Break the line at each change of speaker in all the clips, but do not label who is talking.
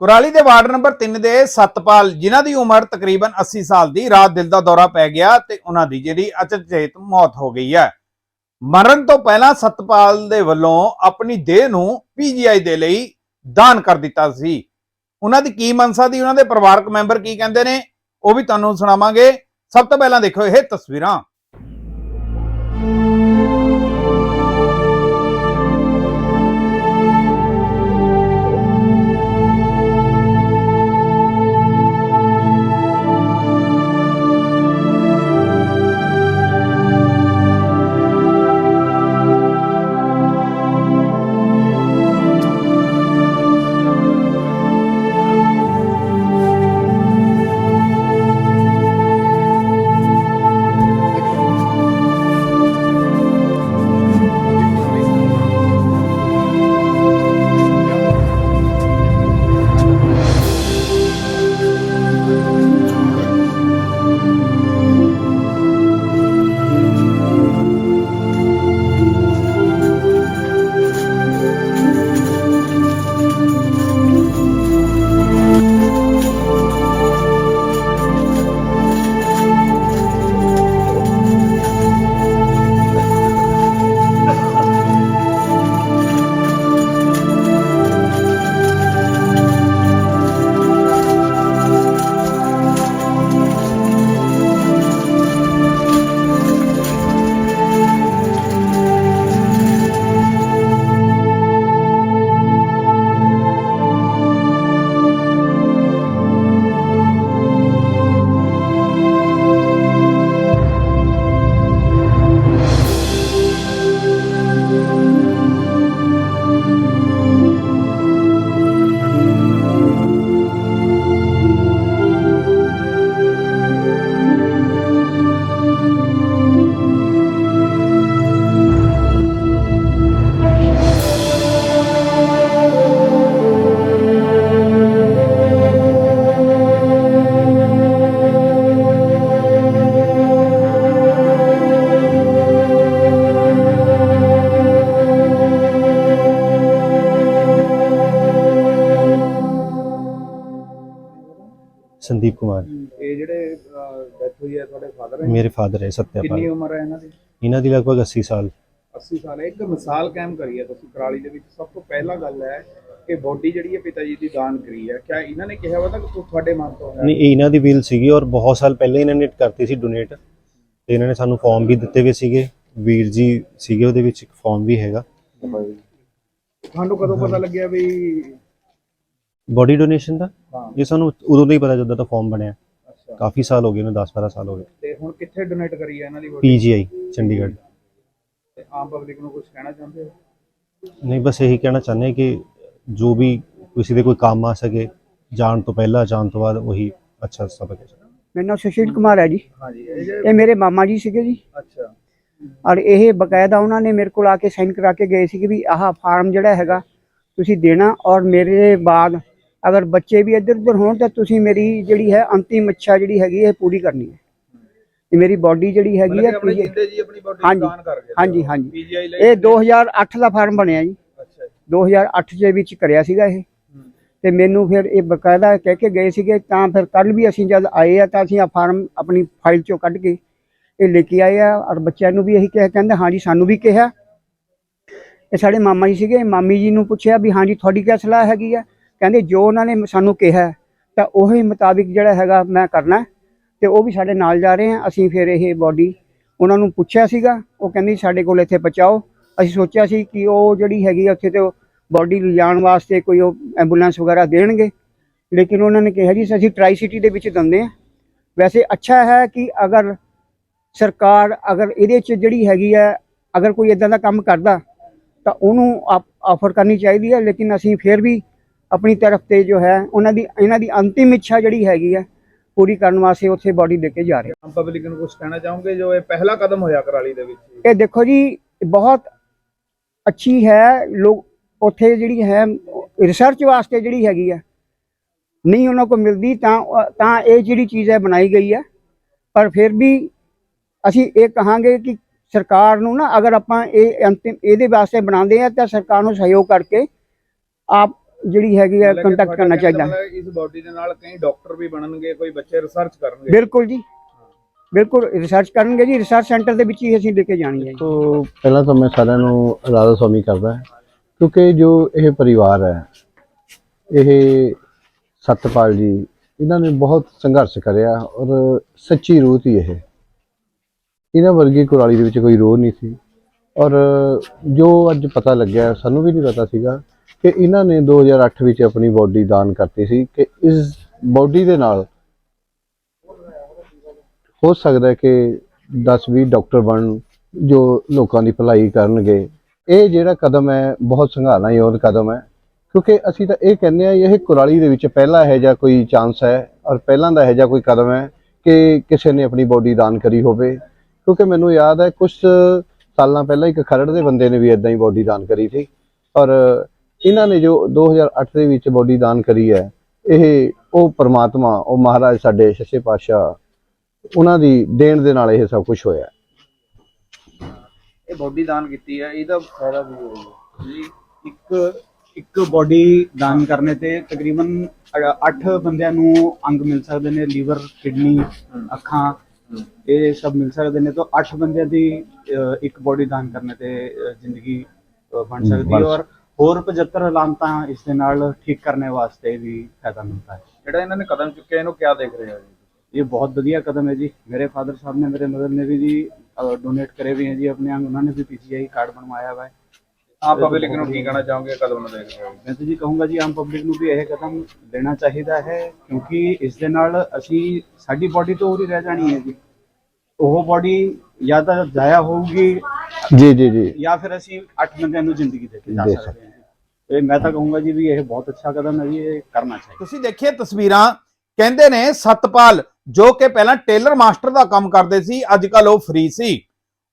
ਕੁਰਾਲੀ ਦੇ ward number 3 ਦੇ ਸਤਪਾਲ, ਜਿਨ੍ਹਾਂ ਦੀ ਉਮਰ ਤਕਰੀਬਨ 80 ਸਾਲ ਦੀ, ਰਾਤ ਦਿਲ ਦਾ ਦੌਰਾ ਪੈ ਗਿਆ ਤੇ ਉਹਨਾਂ ਦੀ ਜਿਹੜੀ ਅਚਨਚੇਤ ਮੌਤ ਹੋ ਗਈ ਹੈ। ਮਰਨ ਤੋਂ ਪਹਿਲਾਂ ਸਤਪਾਲ ਦੇ ਵੱਲੋਂ ਆਪਣੀ ਦੇਹ ਨੂੰ ਪੀਜੀਆਈ ਦੇ ਲਈ ਦਾਨ ਕਰ ਦਿੱਤਾ ਸੀ। ਉਹਨਾਂ ਦੀ ਕੀ ਮਨਸਾ ਦੀ, ਉਹਨਾਂ ਦੇ ਪਰਿਵਾਰਕ ਮੈਂਬਰ ਕੀ ਕਹਿੰਦੇ ਨੇ, ਉਹ ਵੀ ਤੁਹਾਨੂੰ ਸੁਣਾਵਾਂਗੇ। ਸਭ ਤੋਂ ਪਹਿਲਾਂ ਦੇਖੋ ਇਹ ਤਸਵੀਰਾਂ।
ਸੰਦੀਪ ਕੁਮਾਰ।
ਇਹ ਜਿਹੜੇ ਡੈਥ ਹੋਈ ਹੈ ਤੁਹਾਡੇ ਫਾਦਰ ਹੈ?
ਮੇਰੇ ਫਾਦਰ ਹੈ
ਕਿੰਨੀ
ਸਤਿਆਪਾਲ
ਉਮਰ ਹੈ ਇਹਨਾਂ ਦੀ?
ਇਹਨਾਂ ਦੀ ਲਗਭਗ 80 ਸਾਲ।
80 ਸਾਲ। ਹੈ ਇੱਕ ਮਿਸਾਲ ਕਾਇਮ ਕਰੀ ਹੈ ਤੁਸੀਂ ਕਰਾਲੀ ਦੇ ਵਿੱਚ। ਸਭ ਤੋਂ ਪਹਿਲਾ ਗੱਲ ਹੈ ਕਿ ਬੋਡੀ ਜਿਹੜੀ ਹੈ ਪਿਤਾ ਜੀ ਦੀ ਦਾਨ ਕਰੀ ਹੈ। ਕਿਆ ਇਹਨਾਂ ਨੇ ਕਿਹਾ ਵਾ ਤਾਂ ਕਿ ਤੁਹਾਡੇ ਮਨ ਤੋਂ ਹੈ?
ਨਹੀਂ ਇਹ ਇਹਨਾਂ ਦੀ ਵਿਲ ਸੀਗੀ ਔਰ ਬਹੁਤ ਸਾਲ ਪਹਿਲੇ ਇਹਨਾਂ ਨੇ ਕਰਤੀ ਸੀ ਡੋਨੇਟ ਤੇ ਇਹਨਾਂ ਨੇ ਸਾਨੂੰ ਫਾਰਮ ਵੀ ਦਿੱਤੇ ਹੋਏ ਸੀਗੇ। ਵੀਰ ਜੀ ਸੀਗੇ ਉਹਦੇ ਵਿੱਚ ਇੱਕ ਫਾਰਮ ਵੀ ਹੈਗਾ।
ਤੁਹਾਨੂੰ ਕਦੋਂ ਪਤਾ ਲੱਗਿਆ ਵੀ
ਬੋਡੀ ਡੋਨੇਸ਼ਨ ਦਾ? ਇਹ ਸਾਨੂੰ ਉਦੋਂ ਦਾ ਹੀ ਪਤਾ ਜਦੋਂ ਦਾ ਫਾਰਮ ਬਣਿਆ।
ਅੱਛਾ।
ਕਾਫੀ ਸਾਲ ਹੋ ਗਏ ਨੇ 10 12 ਸਾਲ ਹੋ ਗਏ।
ਤੇ ਹੁਣ ਕਿੱਥੇ ਡੋਨੇਟ ਕਰੀ ਹੈ ਇਹਨਾਂ ਦੀ ਬੋਡੀ
ਪੀਜੀਆਈ ਚੰਡੀਗੜ੍ਹ।
ਤੇ ਆਮ ਪਬਲਿਕ ਨੂੰ ਕੁਝ ਕਹਿਣਾ ਚਾਹੁੰਦੇ ਹੋ?
ਨਹੀਂ ਬਸ ਇਹੀ ਕਹਿਣਾ ਚਾਹੁੰਦੇ ਕਿ ਜੋ ਵੀ ਕਿਸੇ ਦੇ ਕੋਈ ਕੰਮ ਆ ਸਕੇ ਜਾਣ ਤੋਂ ਪਹਿਲਾਂ ਜਾਣ ਤੋਂ ਬਾਅਦ ਉਹੀ ਅੱਛਾ ਸਬਕ ਹੈ।
ਮੇਰਾ ਨਾਮ ਸੁਸ਼ੀਲ ਕੁਮਾਰ ਹੈ ਜੀ।
ਹਾਂਜੀ ਇਹ
ਮੇਰੇ ਮਾਮਾ ਜੀ ਸੀਗੇ ਜੀ।
ਅੱਛਾ।
ਔਰ ਇਹ ਬਕਾਇਦਾ ਉਹਨਾਂ ਨੇ ਮੇਰੇ ਕੋਲ ਆ ਕੇ ਸਾਈਨ ਕਰਾ ਕੇ ਗਏ ਸੀ ਕਿ ਵੀ ਆਹ ਫਾਰਮ ਜਿਹੜਾ ਹੈਗਾ ਤੁਸੀਂ ਦੇਣਾ ਔਰ ਮੇਰੇ ਬਾਅਦ ਅਗਰ ਬੱਚੇ ਵੀ ਇੱਧਰ ਉੱਧਰ ਹੋਣ ਤਾਂ ਤੁਸੀਂ ਮੇਰੀ ਜਿਹੜੀ ਹੈ ਅੰਤਿਮ ਇੱਛਾ ਜਿਹੜੀ ਹੈਗੀ ਹੈ ਪੂਰੀ ਕਰਨੀ ਹੈ। ਤੇ ਮੇਰੀ ਬਾਡੀ ਜਿਹੜੀ ਹੈਗੀ ਹੈ
ਜਿੰਦੇ ਜੀ ਆਪਣੀ ਬੋਡੀ
ਹਾਂਜੀ,
ਦਾਨ ਕਰ ਗਏ
ਹਾਂਜੀ, ਇਹ 2008 ਦਾ ਫਾਰਮ ਬਣਿਆ ਜੀ।
ਅੱਛਾ ਜੀ।
2008 ਦੇ ਵਿੱਚ ਕਰਿਆ ਸੀਗਾ ਇਹ। ਤੇ ਮੈਨੂੰ ਫਿਰ ਇਹ ਬਕਾਇਦਾ ਕਹਿ ਕੇ ਗਏ ਸੀਗੇ ਤਾਂ ਫਿਰ ਕੱਲ ਵੀ ਅਸੀਂ ਜਦ ਆਏ ਆ ਤਾਂ ਅਸੀਂ ਆ ਫਾਰਮ ਆਪਣੀ ਫਾਈਲ ਚੋਂ ਕੱਢ ਕੇ ਇਹ ਲੈ ਕੇ ਆਏ ਆ ਔਰ ਬੱਚਿਆਂ ਨੂੰ ਵੀ ਇਹੀ ਕਿਹਾ ਕਹਿੰਦੇ ਹਾਂਜੀ ਸਾਨੂੰ ਵੀ ਕਿਹਾ। ਇਹ ਸਾਡੇ ਮਾਮਾ ਜੀ ਸੀਗੇ। ਮਾਮੀ ਜੀ ਨੂੰ ਪੁੱਛਿਆ ਵੀ ਹਾਂਜੀ ਤੁਹਾਡੀ ਕੀ ਸਲਾਹ ਹੈਗੀ ਆ? ਕਹਿੰਦੇ ਜੋ ਉਹਨਾਂ ਨੇ ਸਾਨੂੰ ਕਿਹਾ ਤਾਂ ਉਹੀ ਮੁਤਾਬਿਕ ਜਿਹੜਾ ਹੈਗਾ ਮੈਂ ਕਰਨਾ ਹੈ। ਤੇ ਉਹ ਵੀ ਸਾਡੇ ਨਾਲ ਜਾ ਰਹੇ ਆ। ਅਸੀਂ ਫਿਰ ਇਹ ਬਾਡੀ ਉਹਨਾਂ ਨੂੰ ਪੁੱਛਿਆ ਸੀਗਾ, ਉਹ ਕਹਿੰਦੇ ਸਾਡੇ ਕੋਲ ਇੱਥੇ ਪਹੁੰਚਾਓ। ਅਸੀਂ ਸੋਚਿਆ ਸੀ ਕਿ ਉਹ ਜਿਹੜੀ ਹੈਗੀ ਆ ਉੱਥੇ ਤੇ ਬਾਡੀ ਲਿਜਾਣ ਵਾਸਤੇ ਕੋਈ ਉਹ ਐਂਬੂਲੈਂਸ ਵਗੈਰਾ ਦੇਣਗੇ। ਲੇਕਿਨ ਉਹਨਾਂ ਨੇ ਕਿਹਾ ਜੀ, ਅਸੀਂ ਟਰਾਈ ਸਿਟੀ ਦੇ ਵਿੱਚ ਦਿੰਦੇ ਆ। ਵੈਸੇ ਅੱਛਾ ਹੈ ਕਿ ਅਗਰ ਸਰਕਾਰ ਅਗਰ ਇਹਦੇ 'ਚ ਜਿਹੜੀ ਹੈਗੀ ਹੈ ਅਗਰ ਕੋਈ ਇਦਾਂ ਦਾ ਕੰਮ ਕਰਦਾ, ਤਾਂ ਉਹਨੂੰ ਆਫਰ ਕਰਨੀ ਚਾਹੀਦੀ ਹੈ ਲੇਕਿਨ ਅਸੀਂ ਫਿਰ ਵੀ ਆਪਣੀ ਤਰਫ ਤੇ ਜੋ ਹੈ ਉਹਨਾਂ ਦੀ ਇਹਨਾਂ ਦੀ ਅੰਤਿਮ ਇੱਛਾ ਜਿਹੜੀ ਹੈਗੀ ਹੈ ਪੂਰੀ ਕਰਨ ਵਾਸਤੇ ਉੱਥੇ ਬਾਡੀ ਦੇ ਕੇ ਜਾ ਰਹੇ
ਆਮ ਪਬਲਿਕ ਨੂੰ ਕੁਝ ਕਹਿਣਾ ਚਾਹੋਗੇ? ਜੋ ਇਹ ਪਹਿਲਾ ਕਦਮ ਹੋਇਆ ਕਰਾਲੀ ਦੇ ਵਿੱਚ?
ਇਹ ਦੇਖੋ ਜੀ ਬਹੁਤ ਅੱਛੀ ਹੈ ਲੋਕ ਉੱਥੇ ਜਿਹੜੀ ਹੈ ਰਿਸਰਚ ਵਾਸਤੇ ਜਿਹੜੀ ਹੈਗੀ ਹੈ ਨਹੀਂ ਉਹਨਾਂ ਕੋਲ ਮਿਲਦੀ ਤਾਂ ਤਾਂ ਇਹ ਜਿਹੜੀ ਚੀਜ਼ ਹੈ ਬਣਾਈ ਗਈ ਹੈ। ਪਰ ਫਿਰ ਵੀ ਅਸੀਂ ਇਹ ਕਹਾਂਗੇ ਕਿ ਸਰਕਾਰ ਨੂੰ ਨਾ ਅਗਰ ਆਪਾਂ ਇਹ ਅੰਤਿਮ ਇਹਦੇ ਵਾਸਤੇ ਬਣਾਉਂਦੇ ਆ ਤਾਂ ਸਰਕਾਰ ਨੂੰ ਸਹਿਯੋਗ ਕਰਕੇ ਆਪ ਜਿਹੜੀ ਹੈਗੀ
ਕਿ
ਕੰਟੈਕਟ ਕਰਨਾ ਚਾਹੀਦਾ।
ਇਸ ਬਾਡੀ ਦੇ ਨਾਲ ਕਈ ਡਾਕਟਰ ਵੀ ਬਣਨਗੇ ਕੋਈ ਬੱਚੇ ਰਿਸਰਚ ਕਰਨਗੇ।
ਬਿਲਕੁਲ ਜੀ। ਬਿਲਕੁਲ ਰਿਸਰਚ ਕਰਨਗੇ ਜੀ ਰਿਸਰਚ ਸੈਂਟਰ ਦੇ ਵਿੱਚ ਹੀ ਅਸੀਂ ਲੈ ਕੇ ਜਾਣੀ ਹੈ ਜੀ।
ਤੋਂ ਪਹਿਲਾਂ ਤਾਂ ਮੈਂ ਸਾਰਿਆਂ ਨੂੰ ਰਾਧਾ ਸਵਾਮੀ ਕਰਦਾ ਕਿਉਂਕਿ ਜੋ ਇਹ ਪਰਿਵਾਰ ਹੈ ਇਹ ਸਤਪਾਲ ਜੀ ਇਹਨਾਂ ਨੇ ਬਹੁਤ ਸੰਘਰਸ਼ ਕਰਿਆ ਔਰ ਸੱਚੀ ਰੂਹ ਸੀ ਇਹ। ਇਹਨਾਂ ਵਰਗੀ ਕੁਰਾਲੀ ਦੇ ਵਿੱਚ ਕੋਈ ਰੋਹ ਨਹੀਂ ਸੀ। ਔਰ ਜੋ ਅੱਜ ਪਤਾ ਲੱਗਿਆ ਸਾਨੂੰ ਵੀ ਨਹੀਂ ਪਤਾ ਸੀਗਾ ਕਿ ਇਹਨਾਂ ਨੇ 2008 ਵਿੱਚ ਆਪਣੀ ਬਾਡੀ ਦਾਨ ਕਰਤੀ ਸੀ ਕਿ ਇਸ ਬਾਡੀ ਦੇ ਨਾਲ ਹੋ ਸਕਦਾ ਕਿ 10-20 ਡਾਕਟਰ ਬਣਨ ਜੋ ਲੋਕਾਂ ਦੀ ਭਲਾਈ ਕਰਨਗੇ। ਇਹ ਜਿਹੜਾ ਕਦਮ ਹੈ, ਬਹੁਤ ਸੰਘਾਲਾ ਕਦਮ ਹੈ। ਕਿਉਂਕਿ ਅਸੀਂ ਤਾਂ ਇਹ ਕਹਿੰਦੇ ਆ ਇਹ ਕੁਰਾਲੀ ਦੇ ਵਿੱਚ ਪਹਿਲਾ ਇਹੋ ਜਿਹਾ ਕੋਈ ਚਾਂਸ ਹੈ ਔਰ ਪਹਿਲਾਂ ਦਾ ਇਹੋ ਜਿਹਾ ਕੋਈ ਕਦਮ ਹੈ ਕਿ ਕਿਸੇ ਨੇ ਆਪਣੀ ਬੋਡੀ ਦਾਨ ਕਰੀ ਹੋਵੇ। ਕਿਉਂਕਿ ਮੈਨੂੰ ਯਾਦ ਹੈ ਕੁਝ ਸਾਲਾਂ ਪਹਿਲਾਂ ਇੱਕ ਖਰੜ ਦੇ ਬੰਦੇ ਨੇ ਵੀ ਇਦਾਂ ਹੀ ਬੋਡੀ ਦਾਨ ਕਰੀ ਸੀ ਔਰ ਇਹਨਾਂ ਨੇ ਜੋ 2008 ਦੇ ਵਿੱਚ ਬੋਡੀ ਦਾਨ ਕਰੀ ਹੈ ਇਹ ਉਹ ਪ੍ਰਮਾਤਮਾ ਉਹ ਮਹਾਰਾਜ ਸਾਡੇ ਸੱਚੇ ਪਾਤਸ਼ਾਹ ਉਹਨਾਂ ਦੀ ਦੇਣ ਦੇ ਨਾਲ ਇਹ ਸਭ ਕੁਝ ਹੋਇਆ
ਇਹ ਬਾਡੀ ਦਾਨ ਕੀਤੀ ਹੈ ਇਹਦਾ ਫਾਇਦਾ ਵੀ ਹੋਊਗਾ?
ਜੀ ਇੱਕ ਇੱਕ ਬੋਡੀ ਦਾਨ ਕਰਨੇ ਤੇ ਤਕਰੀਬਨ 8 ਬੰਦਿਆਂ ਨੂੰ ਅੰਗ ਮਿਲ ਸਕਦੇ ਨੇ ਲੀਵਰ ਕਿਡਨੀ ਅੱਖਾਂ ਇਹ ਸਭ ਮਿਲ ਸਕਦੇ ਨੇ ਤਾਂ 8 ਬੰਦਿਆਂ ਦੀ ਇੱਕ ਬੋਡੀ ਦਾਨ ਕਰਨੇ ਤੇ ਜ਼ਿੰਦਗੀ ਬਣ ਸਕਦੀ ਹੈ ਔਰ ਹੋਰ 75 ਲਾਂਤਾਂ ਇਸ ਦੇ ਨਾਲ ਠੀਕ ਕਰਨ ਵਾਸਤੇ ਵੀ ਫਾਇਦਾ ਮਿਲਦਾ ਹੈ।
ਜਿਹੜਾ ਇਹਨਾਂ ਨੇ ਕਦਮ ਚੁੱਕਿਆ ਇਹਨੂੰ ਕਿਆ ਦੇਖ ਰਹੇ ਹੋ
ਇਹ ਬਹੁਤ ਵਧੀਆ ਕਦਮ ਹੈ ਜੀ। ਮੇਰੇ ਫਾਦਰ ਸਾਹਿਬ ਨੇ ਮੇਰੇ ਮਦਰ ਨੇ ਵੀ ਜੀ ਡੋਨੇਟ ਕਰੇ ਵੀ ਹੈ ਜੀ ਆਪਣੇ ਅੰਗ ਉਹਨਾਂ ਨੇ ਵੀ ਪੀਸੀਆਈ ਕਾਰਡ ਬਣਵਾਇਆ ਹੈ
ਆਮ ਪਬਲਿਕ ਨੂੰ ਕੀ ਕਹਿਣਾ ਚਾਹੋਗੇ ਕਦਮ ਨੂੰ ਦੇਖ ਰਹੇ ਹੋ
ਮੈਂ ਤਾਂ ਜੀ ਕਹੂੰਗਾ ਜੀ ਆਮ ਪਬਲਿਕ ਨੂੰ ਵੀ ਇਹ ਕਦਮ ਲੈਣਾ ਚਾਹੀਦਾ ਹੈ ਕਿਉਂਕਿ ਇਸ ਦੇ ਨਾਲ ਅਸੀਂ ਸਾਡੀ ਬਾਡੀ ਤੋਂ ਉਹੀ ਰਹਿ ਜਾਣੀ ਹੈ ਜੀ। ਉਹ ਬਾਡੀ ਜਾਂ ਤਾਂ ਜਾਇਆ ਹੋਊਗੀ
ਜੀ ਜੀ ਜੀ।
ਜਾਂ ਫਿਰ ਅਸੀਂ 8 ਬੰਦਿਆਂ ਨੂੰ ਜ਼ਿੰਦਗੀ ਦੇ ਕੇ ਜਾ ਸਕਦੇ ਹਾਂ। ਇਹ ਮੈਂ ਤਾਂ ਕਹੂੰਗਾ ਜੀ ਵੀ ਇਹ ਬਹੁਤ ਅੱਛਾ ਕਦਮ ਹੈ ਜੀ, ਇਹ ਕਰਨਾ ਚਾਹੀਦਾ।
ਤੁਸੀਂ ਦੇਖੀਏ ਤਸਵੀਰਾਂ, ਕਹਿੰਦੇ ਨੇ ਸਤਪਾਲ, ਜੋ ਕਿ ਪਹਿਲਾਂ ਟੇਲਰ ਮਾਸਟਰ ਦਾ ਕੰਮ ਕਰਦੇ ਸੀ ਅੱਜ ਕੱਲ ਉਹ ਫ੍ਰੀ ਸੀ।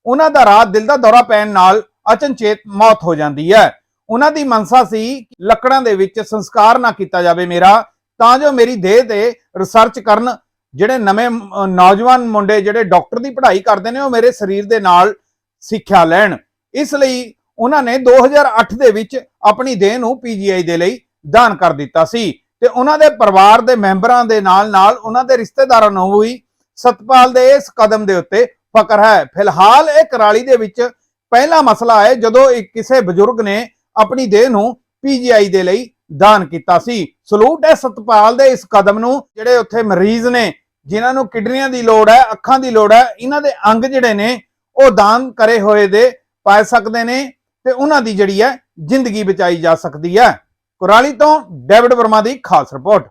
ਉਹਨਾਂ ਦਾ ਰਾਤ ਦਿਲ ਦਾ ਦੌਰਾ ਪੈਣ ਨਾਲ ਅਚਨਚੇਤ ਮੌਤ ਹੋ ਜਾਂਦੀ ਹੈ। ਉਹਨਾਂ ਦੀ ਮਨਸਾ ਸੀ ਲੱਕੜਾਂ ਦੇ ਵਿੱਚ ਸੰਸਕਾਰ ਨਾ ਕੀਤਾ ਜਾਵੇ ਮੇਰਾ, ਤਾਂ ਜੋ ਮੇਰੀ ਦੇਹ ਤੇ ਰਿਸਰਚ ਕਰਨ, ਜਿਹੜੇ ਨਵੇਂ ਨੌਜਵਾਨ ਮੁੰਡੇ ਜਿਹੜੇ ਡਾਕਟਰ ਦੀ ਪੜ੍ਹਾਈ ਕਰਦੇ ਨੇ, ਉਹ ਮੇਰੇ ਸਰੀਰ ਦੇ ਨਾਲ ਸਿੱਖਿਆ ਲੈਣ। ਇਸ ਲਈ ਉਹਨਾਂ ਨੇ 2008 ਦੇ ਵਿੱਚ ਆਪਣੀ ਦੇਹ ਨੂੰ ਪੀਜੀਆਈ ਦੇ ਲਈ ਦਾਨ ਕਰ ਦਿੱਤਾ ਸੀ। ਤੇ ਉਹਨਾਂ ਦੇ ਪਰਿਵਾਰ ਦੇ ਮੈਂਬਰਾਂ ਦੇ ਨਾਲ ਨਾਲ ਉਹਨਾਂ ਦੇ ਰਿਸ਼ਤੇਦਾਰਾਂ ਨੂੰ ਵੀ ਸਤਪਾਲ ਦੇ ਇਸ ਕਦਮ ਦੇ ਉੱਤੇ ਫਕਰ ਹੈ। ਫਿਲਹਾਲ ਇਹ ਕਰਾਲੀ ਦੇ ਵਿੱਚ ਪਹਿਲਾ ਮਸਲਾ ਹੈ ਜਦੋਂ ਇੱਕ ਕਿਸੇ ਬਜ਼ੁਰਗ ਨੇ ਆਪਣੀ ਦੇਹ ਨੂੰ ਪੀਜੀਆਈ ਦੇ ਲਈ ਦਾਨ ਕੀਤਾ ਸੀ। ਸਲੂਟ ਹੈ ਸਤਪਾਲ ਦੇ ਇਸ ਕਦਮ ਨੂੰ। ਜਿਹੜੇ ਉੱਥੇ ਮਰੀਜ਼ ਨੇ, ਜਿਨ੍ਹਾਂ ਨੂੰ ਕਿਡਨੀਆਂ ਦੀ ਲੋੜ ਹੈ, ਅੱਖਾਂ ਦੀ ਲੋੜ ਹੈ, ਇਹਨਾਂ ਦੇ ਅੰਗ ਜਿਹੜੇ ਨੇ, ਉਹ ਦਾਨ ਕਰੇ ਹੋਏ ਦੇ ਪਾ ਸਕਦੇ ਨੇ। ਤੇ ਉਹਨਾਂ ਦੀ ਜਿਹੜੀ ਹੈ ਜ਼ਿੰਦਗੀ ਬਚਾਈ ਜਾ ਸਕਦੀ ਹੈ। ਕੁਰਾਲੀ ਤੋਂ ਡੇਵਿਡ ਵਰਮਾ ਦੀ ਖਾਸ ਰਿਪੋਰਟ।